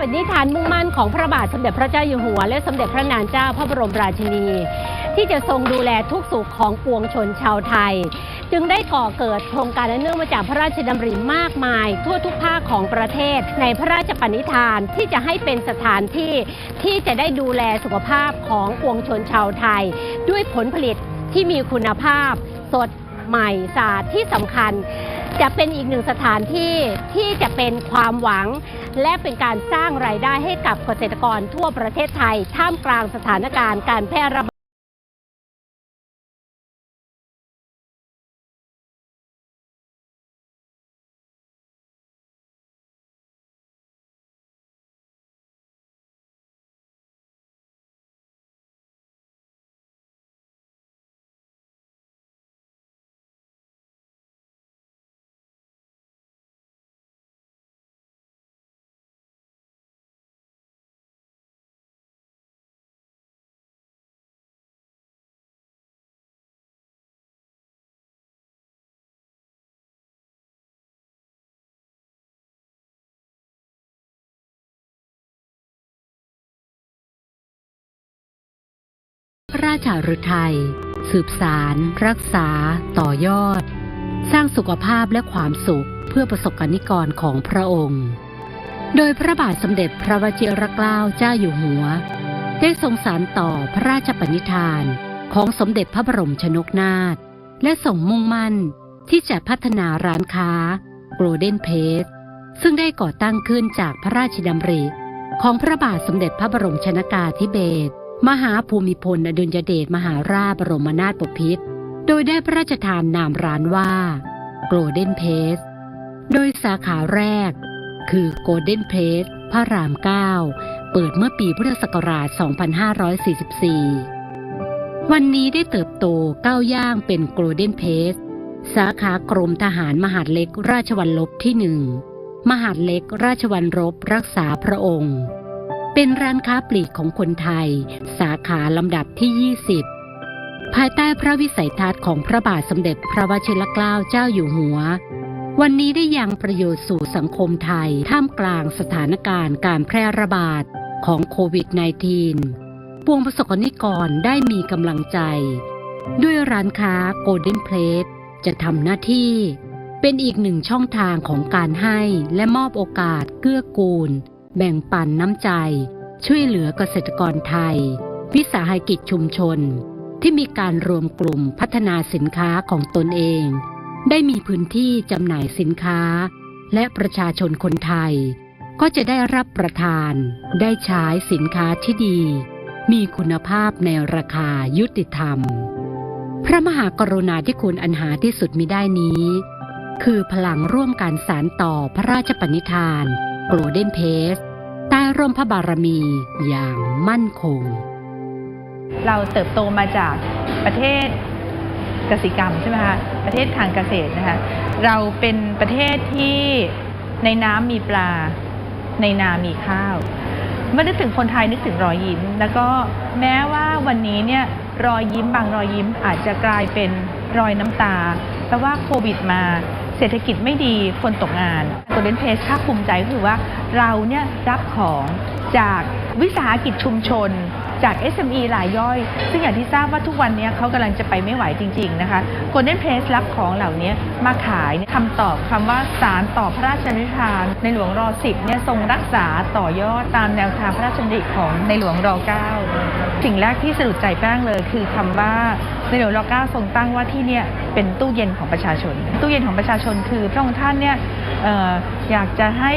ปณิธานมุ่งมั่นของพระบาทสมเด็จพระเจ้าอยู่หัว และสมเด็จพระนางเจ้าพระบรมราชินี ที่จะทรงดูแลทุกสุขของปวงชนชาวไทย จึงได้ก่อเกิดโครงการอันเนื่องมาจากพระราชดำริมากมาย ทั่วทุกภาคของประเทศ ในพระราชปณิธานที่จะให้เป็นสถานที่ที่จะได้ดูแลสุขภาพของปวงชนชาวไทย ด้วยผลผลิตที่มีคุณภาพ สดใหม่สะอาดที่สำคัญ จะเป็นอีกหนึ่งสถานที่ที่จะเป็นความหวัง และเป็นการสร้างรายได้ให้กับเกษตรกรทั่วประเทศไทย ท่ามกลางสถานการณ์การแพร่ระบาด ราชาฤทัยสืบสาร รักษา ต่อยอด สร้างสุขภาพและความสุขเพื่อประสบกนิกรของพระองค์ โดยพระบาทสมเด็จพระวชิรเกล้าเจ้าอยู่หัว ได้ทรงสารต่อพระราชปณิธานของสมเด็จพระบรมชนกนาถและส่งมุ่งมั่นที่จะพัฒนาร้านค้า Golden p a c e ซึ่งได้ก่อตั้งขึ้นจากพระราชดำริ ของพระบาทสมเด็จพระบรมชนากาธิเบศร มหาภูมิพลอดุลยเดชมหาราชบรมนาถบพิตรโดยได้พระราชทานนามร้านว่า Golden p a c e โดยสาขาแรก คือ Golden p a c e พระราม9เปิดเมื่อปีพุทธศักราช 2544 วันนี้ได้เติบโตก้าวย่างเป็น Golden p a c e สาขากรมทหารมหาดเล็กราชวัลลบที่หนึ่งมหาดเล็กราชวัลรบรักษาพระองค์ เป็นร้านค้าปลีกของคนไทย สาขาลำดับที่ 20 ภายใต้พระวิสัยทัศน์ของพระบาทสมเด็จพระวชิรเกล้าเจ้าอยู่หัว วันนี้ได้ยังประโยชน์สู่สังคมไทย ท่ามกลางสถานการณ์การแพร่ระบาดของโควิด -19 ปวงประสบกนิกรได้มีกำลังใจ ด้วยร้านค้า Golden Plate จะทำหน้าที่ เป็นอีกหนึ่งช่องทางของการให้และมอบโอกาสเกื้อกูล แบ่งปันน้ำใจ ช่วยเหลือเกษตรกรไทย วิสาหกิจชุมชน ที่มีการรวมกลุ่มพัฒนาสินค้าของตนเอง ได้มีพื้นที่จำหน่ายสินค้า และประชาชนคนไทย ก็จะได้รับประทาน ได้ใช้สินค้าที่ดี มีคุณภาพในราคายุติธรรม พระมหากรุณาธิคุณอันหาที่สุดมิได้นี้ คือพลังร่วมการสารต่อพระราชปณิธาน Golden p a c e ใต้ร่มพระบารมีอย่างมั่นคง เราเติบโตมาจากประเทศกสิกรรมใช่ไหมคะประเทศทางเกษตรนะคะเราเป็นประเทศที่ในน้ำมีปลา ในนามีข้าวเมื่อนึกถึงคนไทยนึกถึงรอยยิ้ม แล้วก็แม้ว่าวันนี้เนี่ยรอยยิ้มบางรอยยิ้มอาจจะกลายเป็นรอยน้ำตาเพราะว่าโควิดมา เศรษฐกิจไม่ดีคนตกงานโกลเด้นเพสภาคภูมิใจก็คือว่าเราเนี่ยรับของจากวิสาหกิจชุมชนจาก SME รายย่อย ซึ่งอย่างที่ทราบว่าทุกวันนี้เขากำลังจะไปไม่ไหวจริง ๆ นะคะ Golden Place รับของเหล่านี้มาขายคำตอบคำว่าสารต่อพระราชนิทาน ในหลวงรอ 10 เนี่ยทรงรักษาต่อยอดตามแนวทางพระราชดำริของในหลวงร9สิ่งแรกที่สะดุดใจแป้งเลยคือคำว่า ในหลวงร9ทรงตั้งว่าที่เนี่ยเป็นตู้เย็นของประชาชน ตู้เย็นของประชาชนคือพระองค์ท่านเนี่ยเอ่ออยากจะให้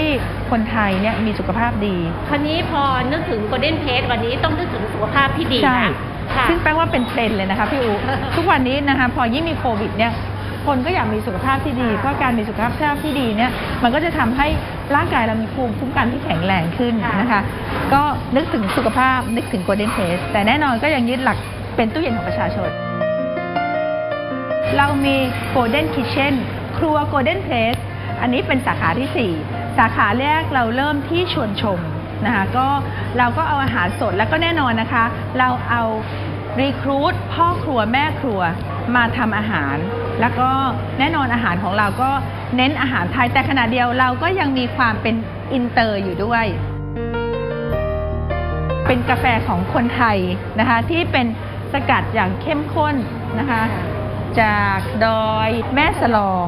คนไทยเนี่ยมีสุขภาพดี คราวนี้พอนึกถึง Golden p a c e วันนี้ต้องนึกถึงสุขภาพที่ดีใช่นะค่ะซึ่งแปลว่าเป็นเทรนด์เลยนะคะพี่อูทุกวันนี้นะคะพอยิ่งมีโควิดเนี่ยคนก็อยากมีสุขภาพที่ดี เพราะการมีสุขภาพที่ดีเนี่ยมันก็จะทำให้ร่างกายเรามีภูมิคุ้มกันที่แข็งแรงขึ้นนะคะ ก็นึกถึงสุขภาพนึกถึง Golden Taste แต่แน่นอนก็ยังยึดหลักเป็นตู้เย็นของประชาชน เรามี Golden Kitchen ครัว Golden Place อันนี้เป็นสาขาที่ 4 สาขาแรกเราเริ่มที่ชวนชมนะคะก็เราก็เอาอาหารสดแล้วก็แน่นอนนะคะ เราเอารีครูดพ่อครัวแม่ครัวมาทำอาหาร แล้วก็แน่นอนอาหารของเราก็เน้นอาหารไทยแต่ขณะเดียวเราก็ยังมีความเป็นอินเตอร์อยู่ด้วย เป็นกาแฟของคนไทยนะคะที่เป็นสกัดอย่างเข้มข้นนะคะ จากดอยแม่สลอง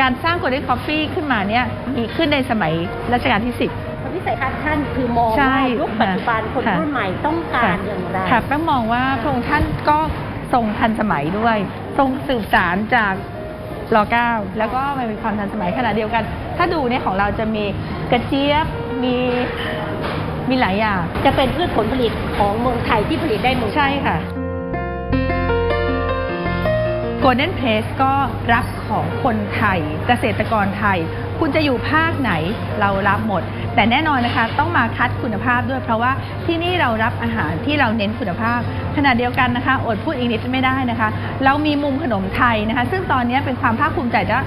การสร้างโกลเด้นคอฟฟี่ขึ้นมาเนี่ยมีขึ้นในสมัยรัชกาลที่ 10วิสัยทัศน์ท่านคือมองใช่ว่ายุคปัจจุบันคนค่ะรุ่นใหม่ต้องการอย่างไร ค่ะแป้งมองว่าพระองค์ท่านก็ทรงทันสมัยด้วย ทรงสืบสารจากรอเก้าแล้วก็มันมีความทันสมัยขณะเดียวกัน ถ้าดูเนี่ยของเราจะมีกระเจี๊ยบมีมีหลายอย่างจะเป็นพืชผลผลิตของเมืองไทยที่ผลิตได้เมืองไทย ใช่ค่ะ Golden Place ก็รักของคนไทย เกษตรกรไทย คุณจะอยู่ภาคไหนเรารับหมด แต่แน่นอนนะคะต้องมาคัดคุณภาพด้วย เพราะว่าที่นี่เรารับอาหารที่เราเน้นคุณภาพขณะเดียวกันนะคะอดพูดอีกนิดไม่ได้นะคะ เรามีมุมขนมไทยนะคะ ซึ่งตอนนี้เป็นความภาคภูมิใจว่า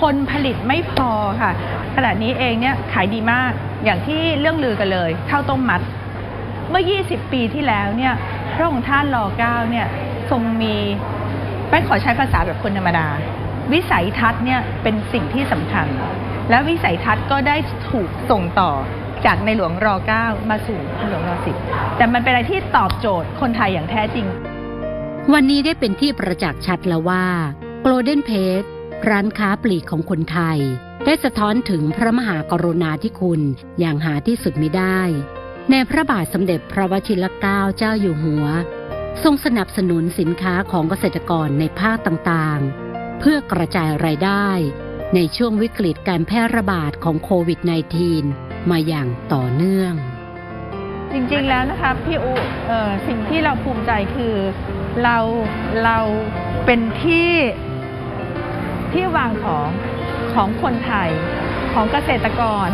คนผลิตไม่พอค่ะขณะนี้เองเนี่ยขายดีมากอย่างที่เรื่องลือกันเลยข้าวต้มมัด เมื่อ 20 ปีที่แล้วเนี่ยพระองค์ท่านรอเก้าเนี่ยทรงมี แป้งขอใช้ภาษาแบบคนธรรมดา วิสัยทัศน์เนี่ยเป็นสิ่งที่สำคัญ และวิสัยทัศน์ก็ได้ถูกส่งต่อจากในหลวงรอเก้ามาสู่ในหลวงรอสิบแต่มันเป็นอะไรที่ตอบโจทย์คนไทยอย่างแท้จริง วันนี้ได้เป็นที่ประจักษ์ชัดแล้วว่า Golden p a g e ร้านค้าปลีกของคนไทย ได้สะท้อนถึงพระมหากรุณาธิคุณอย่างหาที่สุดมิได้ ในพระบาทสมเด็จพระวชิรเกล้าเจ้าอยู่หัว ทรงสนับสนุนสินค้าของเกษตรกรในภาคต่างๆ เพื่อกระจายรายได้ในช่วงวิกฤตการแพร่ระบาดของโควิด -19 มาอย่างต่อเนื่อง จริงๆแล้วนะคะพี่อุออสิ่งที่เราภูมิใจคือเราเราเป็นที่ที่วางของของคนไทยของเกษตรกร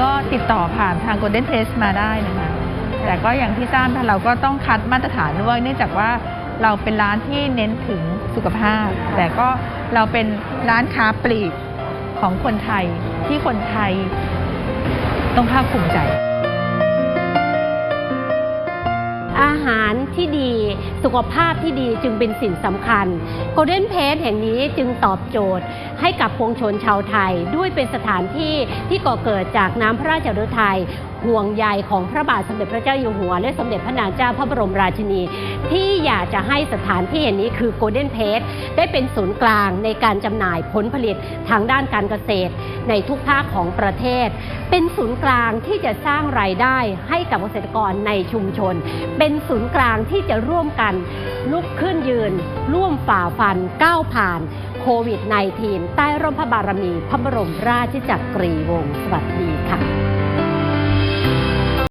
ก็ติดต่อผ่านทาง Golden Taste มาได้นะคะ แต่ก็อย่างที่ทราบเราก็ต้องคัดมาตรฐานด้วยเนื่องจากว่าเราเป็นร้านที่เน้นถึงสุขภาพ แต่ก็เราเป็นร้านค้าปลีกของคนไทยที่คนไทยต้องภาคภูมิใจ อาหารที่ดีสุขภาพที่ดีจึงเป็นสิ่งสำคัญ Golden p a c e แห่งนี้จึงตอบโจทย์ให้กับปวงชนชาวไทย ด้วยเป็นสถานที่ที่ก่อเกิดจากน้ำพระราชฤทัย ห่วงใยของพระบาทสมเด็จพระเจ้าอยู่หัว และสมเด็จพระนางเจ้าพระบรมราชินี ที่อยากจะให้สถานที่แห่งนี้คือ Golden p a c e ได้เป็นศูนย์กลางในการจำหน่ายผลผลิตทางด้านการเกษตร ในทุกภาคของประเทศ เป็นศูนย์กลางที่จะสร้างรายได้ให้กับเกษตรกรในชุมชน เป็นศูนย์กลางที่จะร่วมกันลุกขึ้นยืน ร่วมฝ่าฟันก้าวผ่านโควิด -19 ใต้ร่มพระบารมี พระบรมราชจักรีวงศ์สวัสดีค่ะ